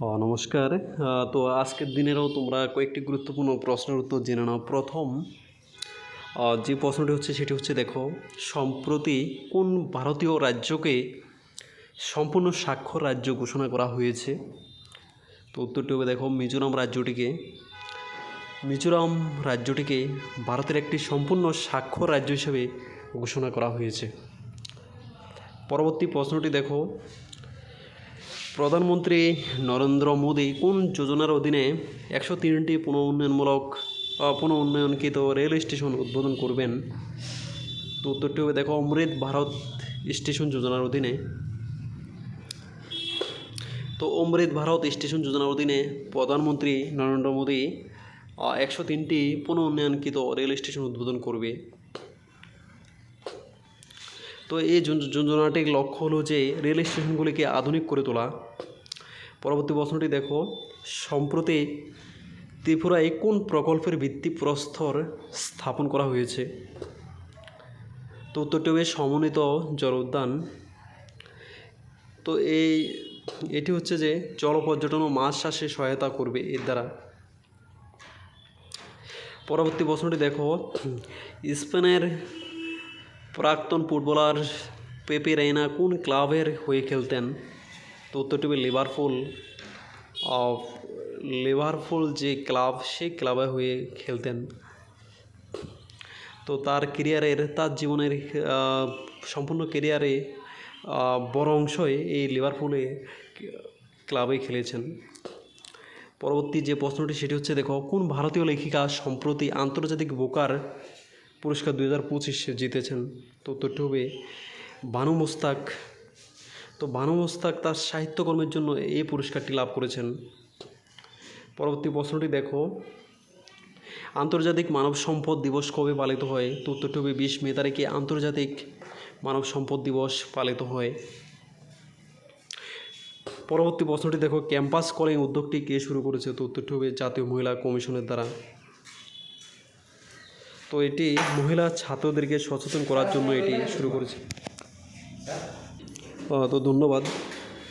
নমস্কার। তো আজকের দিনেরও তোমরা কয়েকটি গুরুত্বপূর্ণ প্রশ্নের উত্তর জেনে নাও। প্রথম যে প্রশ্নটি হচ্ছে সেটি হচ্ছে দেখো, সম্প্রতি কোন ভারতীয় রাজ্যকে সম্পূর্ণ স্বাক্ষর রাজ্য ঘোষণা করা হয়েছে? তো উত্তরটি হবে দেখো, মিজোরাম রাজ্যটিকে। মিজোরাম রাজ্যটিকে ভারতের একটি সম্পূর্ণ স্বাক্ষর রাজ্য হিসেবে ঘোষণা করা হয়েছে। পরবর্তী প্রশ্নটি দেখো প্রধানমন্ত্রী নরেন্দ্র মোদী কোন যোজনার অধীনে একশো তিনটি পুনঃ উন্নয়নমূলক আহ, পুনঃ উন্নয়নকৃত রেল স্টেশন উদ্বোধন করবেন? তো উত্তরটি হবে দেখো অমৃত ভারত স্টেশন যোজনার অধীনে। তো অমৃত ভারত স্টেশন যোজনার অধীনে প্রধানমন্ত্রী নরেন্দ্র মোদী একশো তিনটি পুনঃ রেল স্টেশন উদ্বোধন করবে। তো এই যোজ- যোজনাটির লক্ষ্য হলো যে রেল স্টেশনগুলিকে আধুনিক করে তোলা। পরবর্তী প্রশ্নটি দেখো, সম্প্রতি ত্রিপুরায় কোন প্রকল্পের ভিত্তি ভিত্তিপ্রস্তর স্থাপন করা হয়েছে? তো উত্তরটি হবে সমন্বিত জল উদ্যান। তো এই, এটি হচ্ছে যে জল পর্যটন ও মাছ চাষে সহায়তা করবে এর দ্বারা। পরবর্তী প্রশ্নটি দেখো, স্পেনের প্রাক্তন ফুটবলার পেপে রেইনা কোন ক্লাবের হয়ে খেলতেন? তো উত্তরটি হবে লিভারপুল অফ লিভারপুল যে ক্লাব, সেই ক্লাবে হয়ে খেলতেন। তো তার কেরিয়ারের তার জীবনের সম্পূর্ণ কেরিয়ারে বড় অংশই এই লিভারপুলে ক্লাবে খেলেছেন। পরবর্তী যে প্রশ্নটি, সেটি হচ্ছে, দেখো, কোন ভারতীয় লেখিকা সম্প্রতি আন্তর্জাতিক বোকার পুরস্কার দুই হাজার পঁচিশে জিতেছেন তো উত্তরটি হবে বানু মোস্তাক। তো বানু মোস্তাক তার সাহিত্যকর্মের জন্য এই পুরস্কারটি লাভ করেছেন। পরবর্তী প্রশ্নটি দেখো, আন্তর্জাতিক মানব সম্পদ দিবস কবে পালিত হয়? তো উত্তরটি হবে বিশ মে তারিখে আন্তর্জাতিক মানব সম্পদ দিবস পালিত হয়। পরবর্তী প্রশ্নটি দেখো, ক্যাম্পাস কলিং উদ্যোগটি কে শুরু করেছে? তো উত্তরটি হবে জাতীয় মহিলা কমিশনের দ্বারা। তো এটি মহিলা ছাত্রদেরকে সচেতন করার জন্য এটি শুরু করেছে। তো ধন্যবাদ।